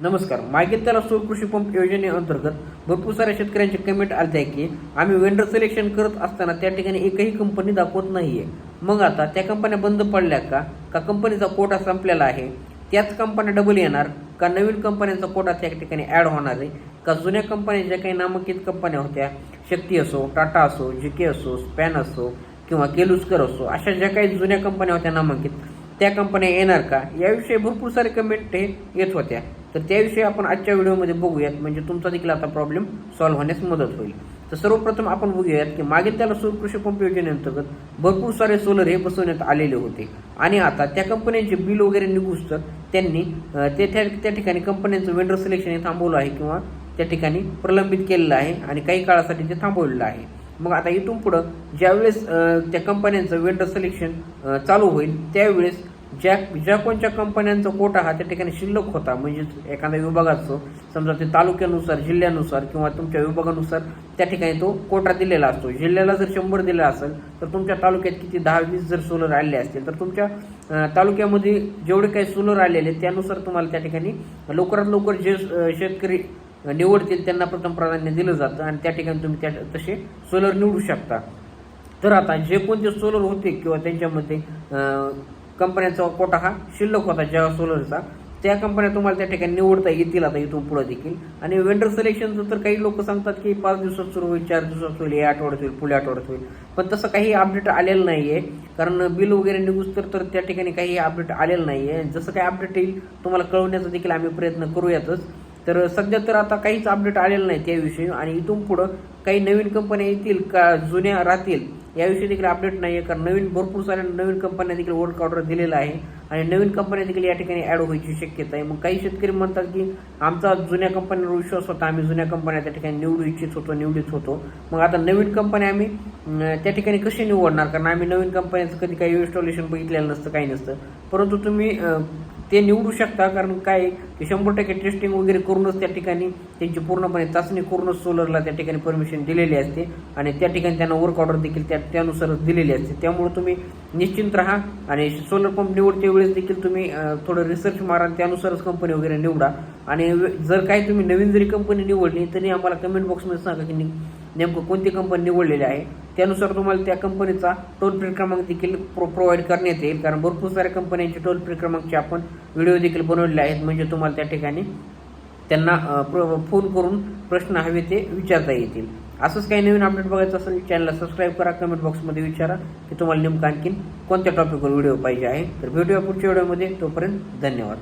नमस्कार. मागे त्याला सौर कृषी पंप योजनेअंतर्गत भरपूर साऱ्या शेतकऱ्यांचे कमेंट आले आहे की आम्ही वेंडर सिलेक्शन करत असताना त्या ठिकाणी एकही कंपनी दाखवत नाहीये. मग आता त्या कंपन्या बंद पडल्या का? का कंपनीचा कोटा संपलेला आहे? त्याच कंपन्या डबल येणार? का नवीन कंपन्यांचा कोटा त्या ठिकाणी ॲड होणार आहे? का जुन्या कंपन्या ज्या काही नामांकित कंपन्या होत्या शक्ती असो टाटा असो जी के असो स्पॅन असो किंवा केलुस्कर असो अशा ज्या काही जुन्या कंपन्या होत्या नामांकित त्या कंपन्या येणार का? याविषयी भरपूर सारे कमेंट हे येत होत्या. तर त्याविषयी आपण आजच्या व्हिडिओमध्ये बघूयात. म्हणजे तुमचा देखील आता प्रॉब्लेम सॉल्व्ह होण्यास मदत होईल. तर सर्वप्रथम आपण बघूयात की मागील त्याला सौर कृषी पंप योजनेअंतर्गत भरपूर सारे सोलर हे बसवण्यात आलेले होते. आणि आता त्या कंपन्यांचे बिल वगैरे निघूस तर त्यांनी ते त्या त्या ठिकाणी कंपन्यांचं वेंडर सिलेक्शन हे थांबवलं आहे किंवा त्या ठिकाणी प्रलंबित केलेलं आहे आणि काही काळासाठी ते थांबवलेलं आहे. मग आता इथून पुढं ज्यावेळेस त्या कंपन्यांचं वेंडर सिलेक्शन चालू होईल त्यावेळेस ज्या ज्या कोणत्या कंपन्यांचा कोटा हा त्या ठिकाणी शिल्लक होता म्हणजे एखाद्या विभागाचं समजा ते तालुक्यानुसार जिल्ह्यानुसार किंवा तुमच्या विभागानुसार त्या ठिकाणी तो कोटा दिलेला असतो. जिल्ह्याला जर शंभर दिला असेल तर तुमच्या तालुक्यात किती दहा वीस जर सोलर आलेले असतील तर तुमच्या तालुक्यामध्ये जेवढे काही सोलर आलेले त्यानुसार तुम्हाला त्या ठिकाणी लवकरात लवकर जे शेतकरी निवडतील त्यांना प्रथम प्राधान्य दिलं जातं आणि त्या ठिकाणी तुम्ही त्या तसे सोलर निवडू शकता. तर आता जे कोणते सोलर होते किंवा त्यांच्यामध्ये कंपन्यांचा कोटा हा शिल्लक होता ज्या सोलरचा त्या कंपन्या तुम्हाला त्या ठिकाणी निवडता येतील आता इथून पुढे देखील. आणि वेंडर सिलेक्शनचं तर काही लोक सांगतात की पाच दिवसात सुरू होईल चार दिवसात होईल या आठवड्यात होईल पुढल्या आठवड्यात होईल. पण तसं काही अपडेट आलेलं नाही आहे कारण बिल वगैरे निघूस तर त्या ठिकाणी काही अपडेट आलेलं नाही आहे जसं काही अपडेट येईल तुम्हाला कळवण्याचा देखील आम्ही प्रयत्न करूयातच. तर सध्या तर आता काहीच अपडेट आलेलं नाही त्याविषयी. आणि इथून पुढं काही नवीन कंपन्या येतील का जुन्या राहतील याविषयी देखील अपडेट नाही आहे कारण नवीन भरपूर साऱ्या नवीन कंपन्या देखील वर्क ऑर्डर दिलेला आहे. आणि नवीन कंपन्या देखील या ठिकाणी ॲड व्हायची शक्यता आहे. मग काही शेतकरी म्हणतात की आमचा जुन्या कंपन्यांवर विश्वास होता. आम्ही जुन्या कंपन्या त्या ठिकाणी निवडू इच्छित होतो निवडीत होतो. मग आता नवीन कंपन्या आम्ही त्या ठिकाणी कशी निवडणार? कारण आम्ही नवीन कंपन्यांचं कधी काही इन्स्टॉलेशन बघितलेलं नसतं काही नसतं. परंतु तुम्ही ते निवडू शकता कारण काय आहे की शंभर टक्के टेस्टिंग वगैरे करूनच त्या ठिकाणी त्यांची पूर्णपणे चाचणी करूनच सोलरला त्या ठिकाणी परमिशन दिलेली असते आणि त्या ठिकाणी त्यांना वर्क ऑर्डर देखील त्या त्यानुसारच दिलेली असते. त्यामुळे तुम्ही निश्चिंत राहा आणि सोलर पंप निवडते वेळेस देखील तुम्ही थोडं रिसर्च मारा त्यानुसारच कंपनी वगैरे निवडा. आणि जर काही तुम्ही नवीन जरी कंपनी निवडली तरी आम्हाला कमेंट बॉक्समध्ये सांगा की नेमकं कोणती कंपनी निवडलेली आहे? त्यानुसार तुम्हाला त्या कंपनीचा टोल फ्री क्रमांक देखील प्रो प्रोव्हाइड करण्यात येईल. कारण भरपूर साऱ्या कंपन्यांचे टोल फ्री क्रमांकचे आपण व्हिडिओ देखील बनवलेले आहेत. म्हणजे तुम्हाला त्या ठिकाणी त्यांना फोन करून प्रश्न हवे ते विचारता येतील. असंच काही नवीन अपडेट बघायचं असेल चॅनलला सबस्क्राईब करा. कमेंट बॉक्समध्ये विचारा की तुम्हाला नेमकं आणखीन कोणत्या टॉपिकवर व्हिडिओ पाहिजे आहे. तर भेटूया पुढच्या व्हिडिओमध्ये तोपर्यंत धन्यवाद.